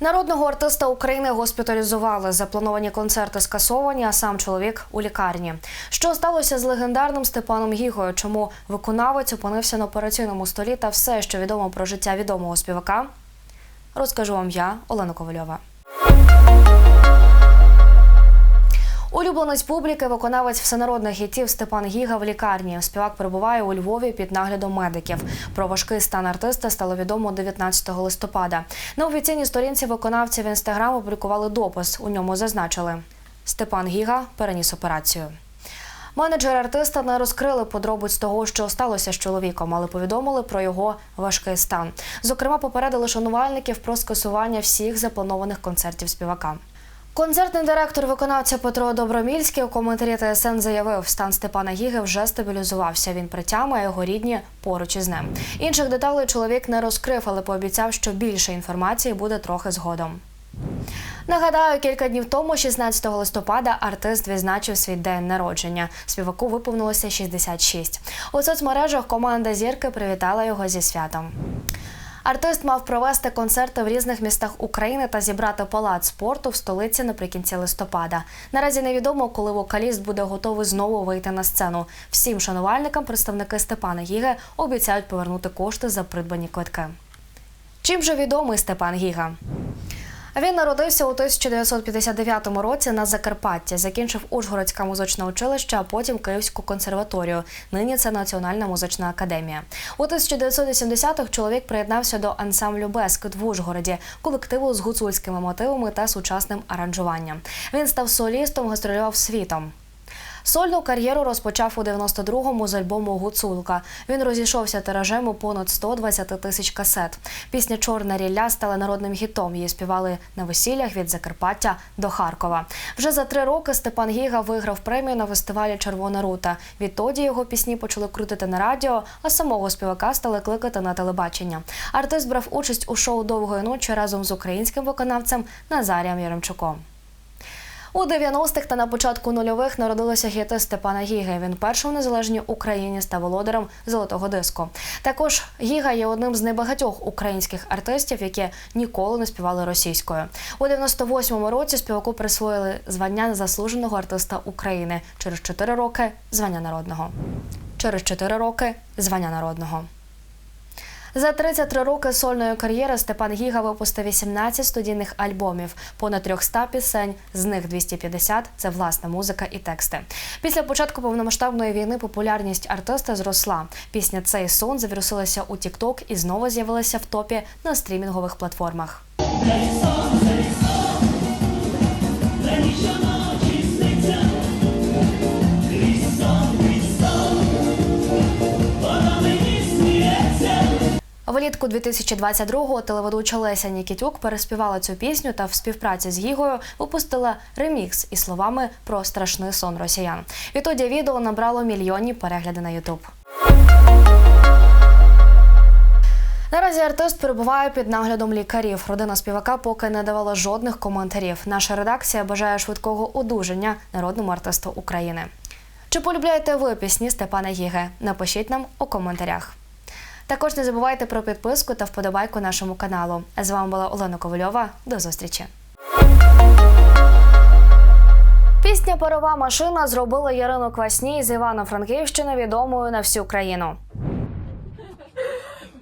Народного артиста України госпіталізували. Заплановані концерти скасовані, а сам чоловік у лікарні. Що сталося з легендарним Степаном Гігою? Чому виконавець опинився на операційному столі та все, що відомо про життя відомого співака? Розкажу вам я, Олена Ковальова. Улюбленець публіки, виконавець всенародних хітів Степан Гіга в лікарні. Співак перебуває у Львові під наглядом медиків. Про важкий стан артиста стало відомо 19 листопада. На офіційній сторінці виконавця в інстаграм опублікували допис. У ньому зазначили: Степан Гіга переніс операцію. Менеджери артиста не розкрили подробиць того, що сталося з чоловіком, але повідомили про його важкий стан. Зокрема, попередили шанувальників про скасування всіх запланованих концертів співака. Концертний директор виконавця Петро Добромільський у коментарі ТСН заявив, стан Степана Гіги вже стабілізувався. Він при його рідні поруч із ним. Інших деталей чоловік не розкрив, але пообіцяв, що більше інформації буде трохи згодом. Нагадаю, кілька днів тому, 16 листопада, артист відзначив свій день народження. Співаку виповнилося 66. У соцмережах команда зірки привітала його зі святом. Артист мав провести концерти в різних містах України та зібрати палац спорту в столиці наприкінці листопада. Наразі невідомо, коли вокаліст буде готовий знову вийти на сцену. Всім шанувальникам представники Степана Гіги обіцяють повернути кошти за придбані квитки. Чим же відомий Степан Гіга? Він народився у 1959 році на Закарпатті, закінчив Ужгородське музичне училище, а потім Київську консерваторію. Нині це Національна музична академія. У 1970-х чоловік приєднався до ансамблю Бескет в Ужгороді, колективу з гуцульськими мотивами та сучасним аранжуванням. Він став солістом, гастролював світом. Сольну кар'єру розпочав у 92-му з альбому Гуцулка. Він розійшовся тиражем у понад 120 тисяч касет. Пісня Чорна рілля стала народним гітом. Її співали на весіллях від Закарпаття до Харкова. Вже за три роки Степан Гіга виграв премію на фестивалі Червона рута. Відтоді його пісні почали крутити на радіо, а самого співака стали кликати на телебачення. Артист брав участь у шоу довгої ночі разом з українським виконавцем Назарієм Яремчуком. У 90-х та на початку нульових народилися хіти Степана Гіги. Він першим в незалежній Україні став володарем золотого диску. Також Гіга є одним з небагатьох українських артистів, які ніколи не співали російською. У 98-му році співаку присвоїли звання заслуженого артиста України. Через 4 роки звання народного. Через 4 роки звання народного. За 33 роки сольної кар'єри Степан Гіга випустив 18 студійних альбомів, понад 300 пісень, з них 250 – це власна музика і тексти. Після початку повномасштабної війни популярність артиста зросла. Пісня Цей сон завірусилася у TikTok і знову з'явилася в топі на стрімінгових платформах. Влітку 2022-го телеведуча Леся Нікітюк переспівала цю пісню та в співпраці з Гігою випустила ремікс із словами про страшний сон росіян. Відтоді відео набрало мільйонні перегляди на Ютуб. Наразі артист перебуває під наглядом лікарів. Родина співака поки не давала жодних коментарів. Наша редакція бажає швидкого одужання народному артисту України. Чи полюбляєте ви пісні Степана Гіги? Напишіть нам у коментарях. Також не забувайте про підписку та вподобайку нашому каналу. З вами була Олена Ковальова. До зустрічі. Пісня Парова машина зробила Ярину Квасній з Івано-Франківщини відомою на всю країну.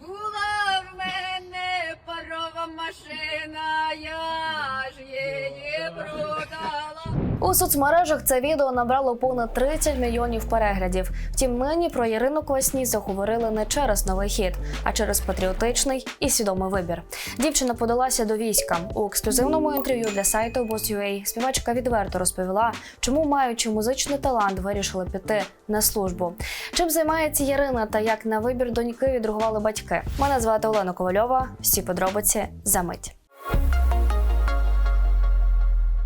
Була в мене парова машина, я У соцмережах це відео набрало понад 30 мільйонів переглядів. Втім, нині про Ярину Квасній заговорили не через новий хіт, а через патріотичний і свідомий вибір. Дівчина подалася до війська у ексклюзивному інтерв'ю для сайту Boss.ua Співачка відверто розповіла, чому, маючи музичний талант, вирішила піти на службу. Чим займається Ярина та як на вибір доньки відреагували батьки? Мене звати Олена Ковальова. Всі подробиці за мить.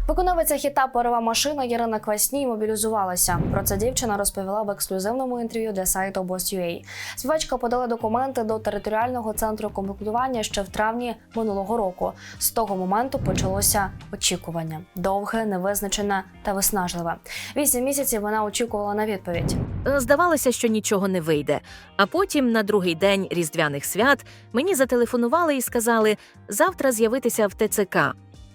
Виконавиця хіта Парова машина Ірина Квасній мобілізувалася. Про це дівчина розповіла в ексклюзивному інтерв'ю для сайту Boss.ua. Співачка подала документи до територіального центру комплектування ще в травні минулого року. З того моменту почалося очікування довге, невизначене та виснажливе. Вісім місяців вона очікувала на відповідь. Здавалося, що нічого не вийде. А потім, на другий день різдвяних свят, мені зателефонували і сказали завтра з'явитися в ТЦК.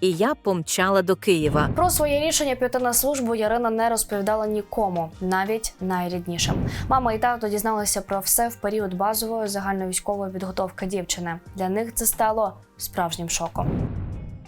І я помчала до Києва. Про своє рішення піти на службу Ярина не розповідала нікому, навіть найріднішим. Мама і тато дізналися про все в період базової загальновійськової підготовки дівчини. Для них це стало справжнім шоком.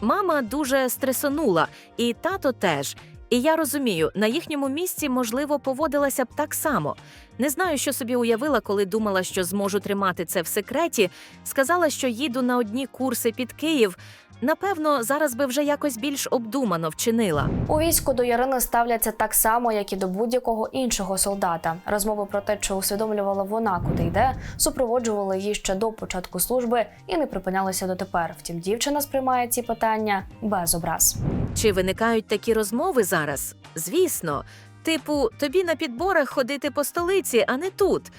Мама дуже стресонула, і тато теж. І я розумію, на їхньому місці, можливо, поводилася б так само. Не знаю, що собі уявила, коли думала, що зможу тримати це в секреті. Сказала, що їду на одні курси під Київ. Напевно, зараз би вже якось більш обдумано вчинила. У війську до Ярини ставляться так само, як і до будь-якого іншого солдата. Розмови про те, що усвідомлювала вона, куди йде, супроводжували її ще до початку служби і не припинялися дотепер. Втім, дівчина сприймає ці питання без образ. Чи виникають такі розмови зараз? Звісно. Типу, тобі на підборах ходити по столиці, а не тут.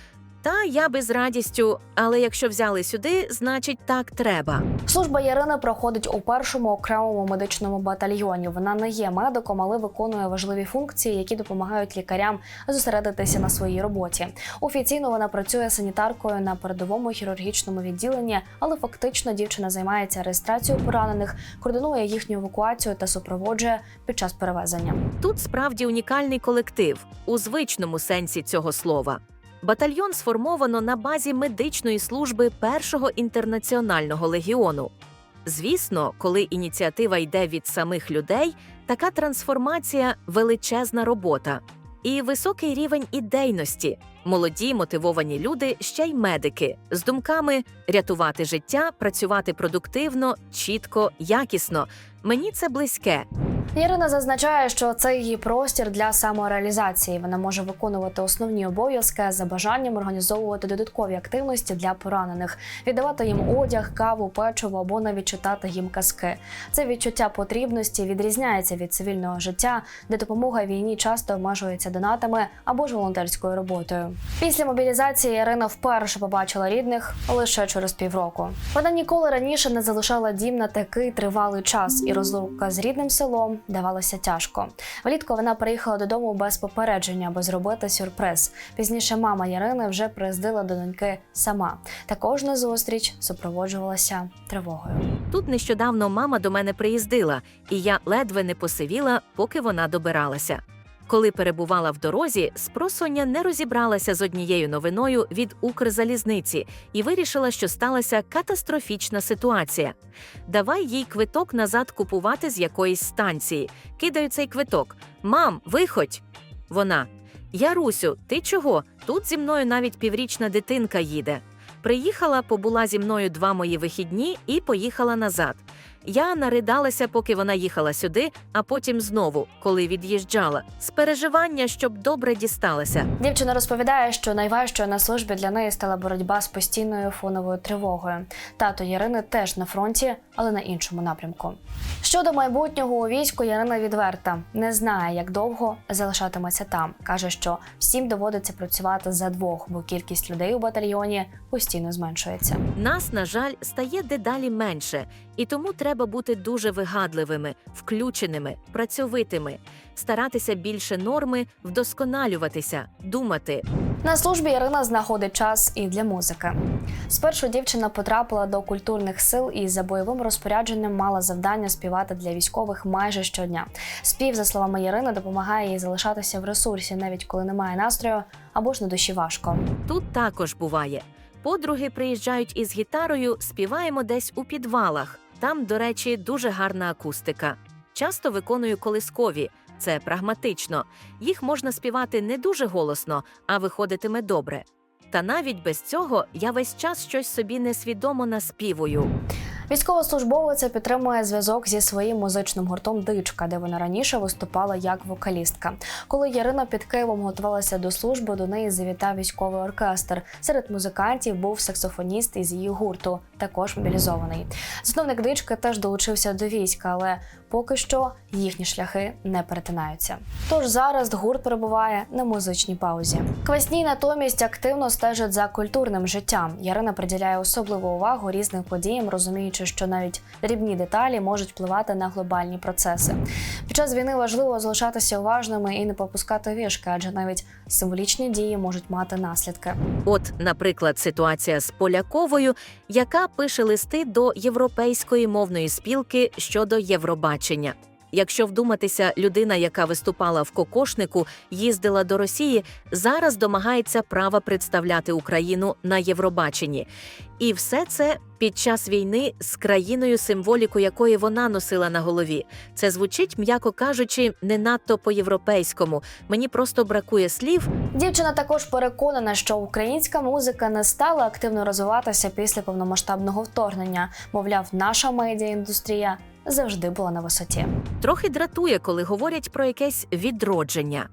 Та я би з радістю, але якщо взяли сюди, значить так треба. Служба Ярини проходить у першому окремому медичному батальйоні. Вона не є медиком, але виконує важливі функції, які допомагають лікарям зосередитися на своїй роботі. Офіційно вона працює санітаркою на передовому хірургічному відділенні, але фактично дівчина займається реєстрацією поранених, координує їхню евакуацію та супроводжує під час перевезення. Тут справді унікальний колектив у звичному сенсі цього слова. Батальйон сформовано на базі медичної служби першого інтернаціонального легіону. Звісно, коли ініціатива йде від самих людей, така трансформація величезна робота. І високий рівень ідейності, молоді мотивовані люди, ще й медики з думками рятувати життя, працювати продуктивно, чітко, якісно. Мені це близьке. Ярина зазначає, що це її простір для самореалізації. Вона може виконувати основні обов'язки за бажанням організовувати додаткові активності для поранених, віддавати їм одяг, каву, печиво або навіть читати їм казки. Це відчуття потрібності відрізняється від цивільного життя, де допомога війні часто обмежується донатами або ж волонтерською роботою. Після мобілізації Ярина вперше побачила рідних лише через півроку. Вона ніколи раніше не залишала дім на такий тривалий час, і розлука з рідним селом давалася тяжко. Влітку вона приїхала додому без попередження, аби зробити сюрприз. Пізніше мама Ярини вже приїздила до доньки сама. Та кожна зустріч супроводжувалася тривогою. Тут нещодавно мама до мене приїздила, і я ледве не посивіла, поки вона добиралася. Коли перебувала в дорозі, спросоння не розібралася з однією новиною від Укрзалізниці і вирішила, що сталася катастрофічна ситуація. Давай їй квиток назад купувати з якоїсь станції. Кидаю цей квиток. Мам, виходь. Вона. Я Русю, ти чого? Тут зі мною навіть піврічна дитинка їде. Приїхала, побула зі мною два мої вихідні і поїхала назад. Я наридалася, поки вона їхала сюди, а потім знову, коли від'їжджала, з переживання, щоб добре дісталася. Дівчина розповідає, що найважчою на службі для неї стала боротьба з постійною фоновою тривогою. Тато Ярини теж на фронті, але на іншому напрямку. Щодо майбутнього у війську, Ярина відверта не знає, як довго залишатиметься там. каже, що всім доводиться працювати за двох, бо кількість людей у батальйоні постійно зменшується. Нас, на жаль, стає дедалі менше, і тому треба бути дуже вигадливими, включеними, працьовитими, старатися більше норми, вдосконалюватися, думати. На службі Ірина знаходить час і для музики. Спершу дівчина потрапила до культурних сил і за бойовим розпорядженням мала завдання співати для військових майже щодня. Спів, за словами Ірини, допомагає їй залишатися в ресурсі, навіть коли немає настрою або ж на душі важко. Тут також буває. Подруги приїжджають із гітарою, співаємо десь у підвалах. Там, до речі, дуже гарна акустика. Часто виконую колискові. Це прагматично. Їх можна співати не дуже голосно, а виходитиме добре. Та навіть без цього я весь час щось собі несвідомо наспівую. Військовослужбовиця підтримує зв'язок зі своїм музичним гуртом Дичка, де вона раніше виступала як вокалістка. Коли Ярина під Києвом готувалася до служби, до неї завітав військовий оркестр. Серед музикантів був саксофоніст із її гурту, також мобілізований. Засновник дички теж долучився до війська, але поки що їхні шляхи не перетинаються. Тож зараз гурт перебуває на музичній паузі. Квасні натомість активно стежать за культурним життям. Ярина приділяє особливу увагу різним подіям, розуміючи, що навіть дрібні деталі можуть впливати на глобальні процеси. Під час війни важливо залишатися уважними і не попускати вішки, адже навіть символічні дії можуть мати наслідки. От, наприклад, ситуація з Поляковою, яка пише листи до Європейської мовної спілки щодо Євробачення. Якщо вдуматися, людина, яка виступала в кокошнику, їздила до Росії, зараз домагається права представляти Україну на Євробаченні. І все це під час війни з країною, символіку якої вона носила на голові. Це звучить, м'яко кажучи, не надто по-європейському. Мені просто бракує слів, Дівчина також переконана, що українська музика не стала активно розвиватися після повномасштабного вторгнення. Мовляв, наша медіаіндустрія завжди була на висоті. Трохи дратує, коли говорять про якесь відродження.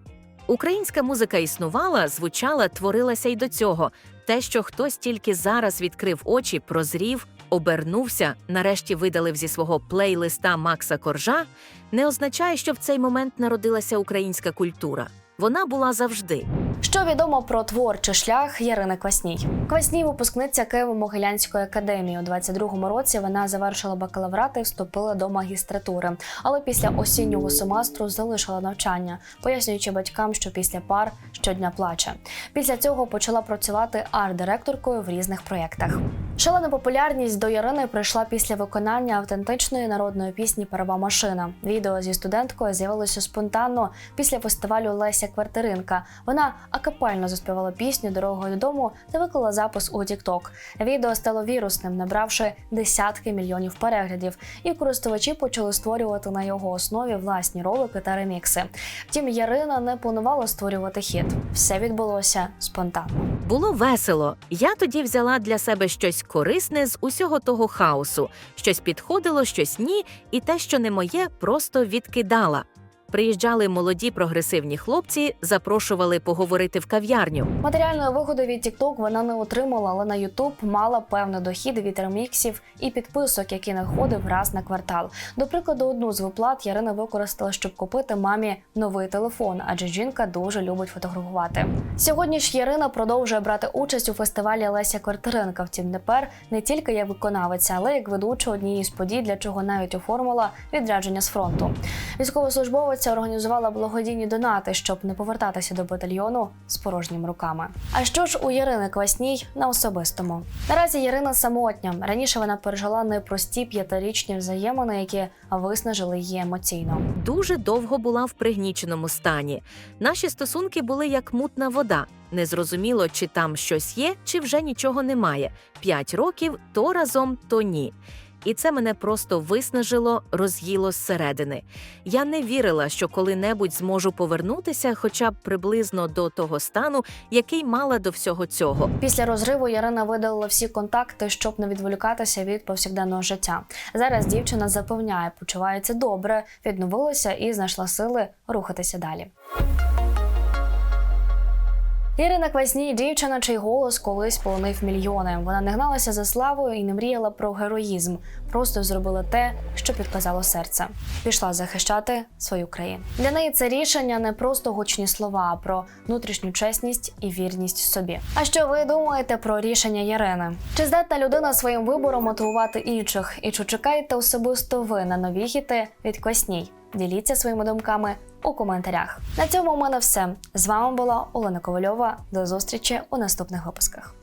Українська музика існувала, звучала, творилася й до цього. Те, що хтось тільки зараз відкрив очі, прозрів, обернувся, нарешті видалив зі свого плейлиста Макса Коржа, не означає, що в цей момент народилася українська культура. Вона була завжди. Що відомо про творчий шлях Ярини Квасній? Квасній випускниця Києво-Могилянської академії. У 22-му році вона завершила бакалаврат і вступила до магістратури, але після осіннього семестру залишила навчання, пояснюючи батькам, що після пар щодня плаче. Після цього почала працювати арт-директоркою в різних проєктах. Шалена популярність до Ярини прийшла після виконання автентичної народної пісні Парова машина. Відео зі студенткою з'явилося спонтанно після фестивалю Леся Квартиринка. Вона акапельно заспівала пісню дорогою додому та виклала запис у TikTok. Відео стало вірусним, набравши десятки мільйонів переглядів, і користувачі почали створювати на його основі власні ролики та ремікси. Втім, Ярина не планувала створювати хіт. Все відбулося спонтанно. Було весело. Я тоді взяла для себе щось корисне з усього того хаосу. Щось підходило, щось ні, і те, що не моє, просто відкидала. Приїжджали молоді прогресивні хлопці, запрошували поговорити в кав'ярню. Матеріальної вигоди від TikTok вона не отримала, але на YouTube мала певний дохід від реміксів і підписок, які надходив раз на квартал. До прикладу, одну з виплат Ярина використала, щоб купити мамі новий телефон, адже жінка дуже любить фотографувати. Сьогодні ж Ярина продовжує брати участь у фестивалі Леся Квартиренка. Втім, тепер не тільки як виконавиця, але як ведуча однієї з подій, для чого навіть оформила відрядження з фронту. Військовослужбовиця організувала благодійні донати, щоб не повертатися до батальйону з порожніми руками. А що ж у Ярини Квасній на особистому? Наразі Ярина самотня. Раніше вона пережила непрості п'ятирічні взаємини, які виснажили її емоційно. Дуже довго була в пригніченому стані. Наші стосунки були як мутна вода. Незрозуміло, чи там щось є, чи вже нічого немає. П'ять років то разом, то ні. І це мене просто виснажило, роз'їло зсередини. Я не вірила, що коли-небудь зможу повернутися, хоча б приблизно до того стану, який мала до всього цього. Після розриву Ярина видалила всі контакти, щоб не відволікатися від повсякденного життя. Зараз дівчина запевняє, почувається добре, відновилася і знайшла сили рухатися далі. Ірина Квасній дівчина, чий голос колись полонив мільйони. Вона не гналася за славою і не мріяла про героїзм. Просто зробила те, що підказало серце. Пішла захищати свою країну. Для неї це рішення не просто гучні слова, а про внутрішню чесність і вірність собі. А що ви думаєте про рішення Ярини? Чи здатна людина своїм вибором мотивувати інших? І чи чекаєте особисто ви на нові хіти від Квасній? Діліться своїми думками у коментарях. На цьому у мене все. З вами була Олена Ковальова. До зустрічі у наступних випусках.